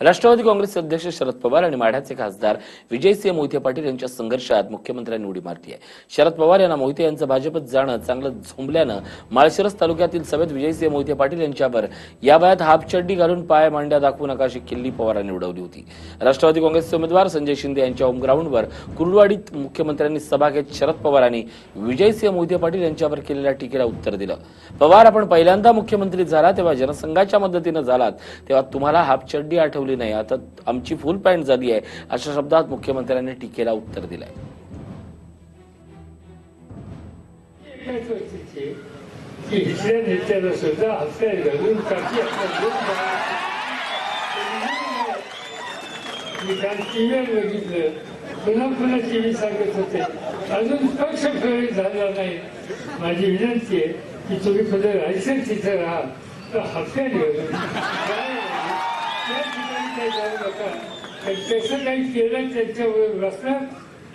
राष्ट्रवादी काँग्रेसचे अध्यक्ष शरद पवार आणि माढ्याचे खासदार विजयसिंह मोहिते पाटील यांच्या संघर्षात मुख्यमंत्र्यांनी उडी मारली आहे. शरद पवार यांना मोहिते यांचं भाजपत जाणं चांगलं झोंबल्यानं माळशिरस तालुक्यातील सभेत विजयसिंह मोहिते पाटील यांच्यावर या वयात हाफचड्डी घालून पाय मांड्या दाखवू नका अशी किल्ली पवारांनी उडवली होती. राष्ट्रवादी काँग्रेसचे उमेदवार संजय शिंदे यांच्या होमग्राऊंडवर कुर्डवाडीत मुख्यमंत्र्यांनी सभा घेत शरद पवारांनी विजयसिंह मोहिते पाटील यांच्यावर केलेल्या टीकेला उत्तर दिलं. पवार आपण पहिल्यांदा मुख्यमंत्री झाला तेव्हा जनसंघाच्या मदतीनं झालात तेव्हा तुम्हाला हाफचड्डी आठवली नाही. आता आमची फुल पॅन्ट झाली आहे. अशा शब्दात मुख्यमंत्र्यांनी टीकेला उत्तर दिलंय. अजून पक्ष प्रवेश झाला नाही माझी विनंती आहे की तुम्ही फक्त राहायचं तिथं राहा तर हत्या घालून काय त्या ठिकाणी काही जाऊ नका काही केलं त्यांच्यावर बसणार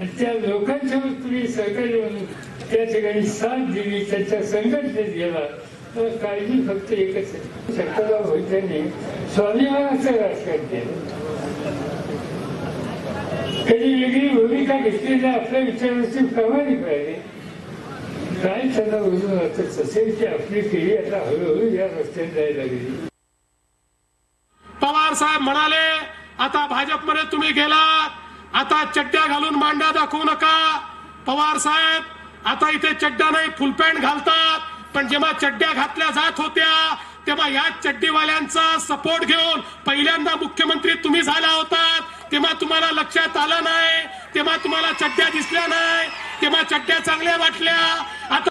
आणि त्या लोकांच्यावर तुम्ही सहकार्य म्हणून त्या ठिकाणी साथ दिली त्यांच्या संघटनेत गेला तर काळजी फक्त एकच आहे शक्करराव भोईत्यांनी स्वाभिमानाचं राजकारण केलं कधी वेगळी भूमिका घेतली तर आपल्या विचारांची प्रामाणिक राहिली काय त्यांना उजून वाटत असेल की आपली पिढी आता हळूहळू या रस्त्याने जायला लागली. पवार साहेब म्हणाले आता भाजपमध्ये तुम्ही गेलात आता चड्ड्या घालून मांड्या दाखवू नका. पवार साहेब आता इथे चड्ड्या नाही फुल पॅन्ट घालतात. पण जेव्हा चड्ड्या घातल्या जात होत्या तेव्हा या चड्डीवाल्यांचा सपोर्ट घेऊन पहिल्यांदा मुख्यमंत्री तुम्ही झाला होतात. तेव्हा तुम्हाला लक्षात आलं नाही तेव्हा तुम्हाला चड्ड्या दिसल्या नाही तेव्हा चड्ड्या चांगल्या वाटल्या. आता